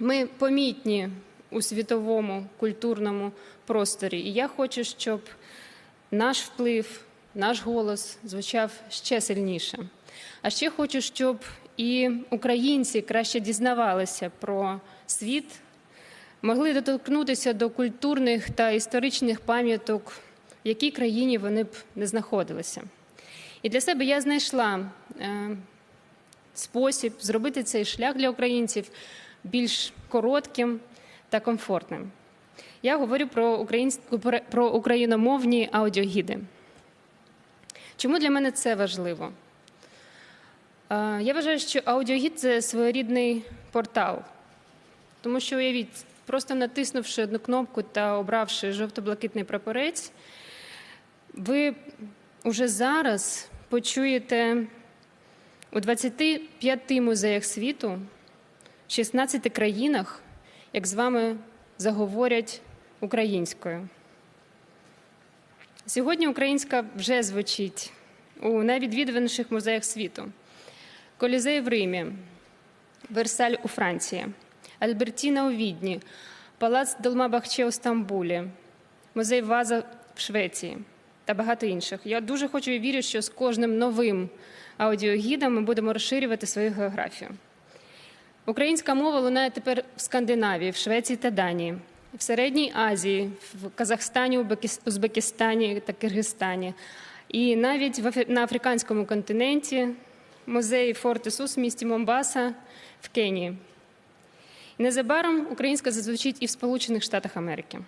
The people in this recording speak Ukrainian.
Ми помітні у світовому культурному просторі, і я хочу, щоб наш вплив, наш голос звучав ще сильніше. А ще хочу, щоб і українці краще дізнавалися про світ, могли доторкнутися до культурних та історичних пам'яток, в якій країні вони б не знаходилися. І для себе я знайшла е, спосіб зробити цей шлях для українців більш коротким та комфортним. Я говорю про, українську, про україномовні аудіогіди. Чому для мене це важливо? Е, Я вважаю, що аудіогід це своєрідний портал, тому що уявіть, просто натиснувши одну кнопку та обравши жовто-блакитний прапорець, ви уже зараз почуєте у 25 музеях світу, 16 країнах, як з вами заговорять українською. Сьогодні українська вже звучить у найвідвідуваніших музеях світу: Колізей в Римі, Версаль у Франції, Альбертіна у Відні, Палац Долмабахче у Стамбулі, музей Ваза в Швеції та багато інших. Я дуже хочу і вірю, що з кожним новим аудіогідом ми будемо розширювати свою географію. Українська мова лунає тепер в Скандинавії, в Швеції та Данії, в Середній Азії, в Казахстані, Узбекистані та Киргизстані. І навіть на африканському континенті музеї Форт Ісус в місті Момбаса в Кенії. І незабаром українська зазвучить і в Сполучених Штатах Америки.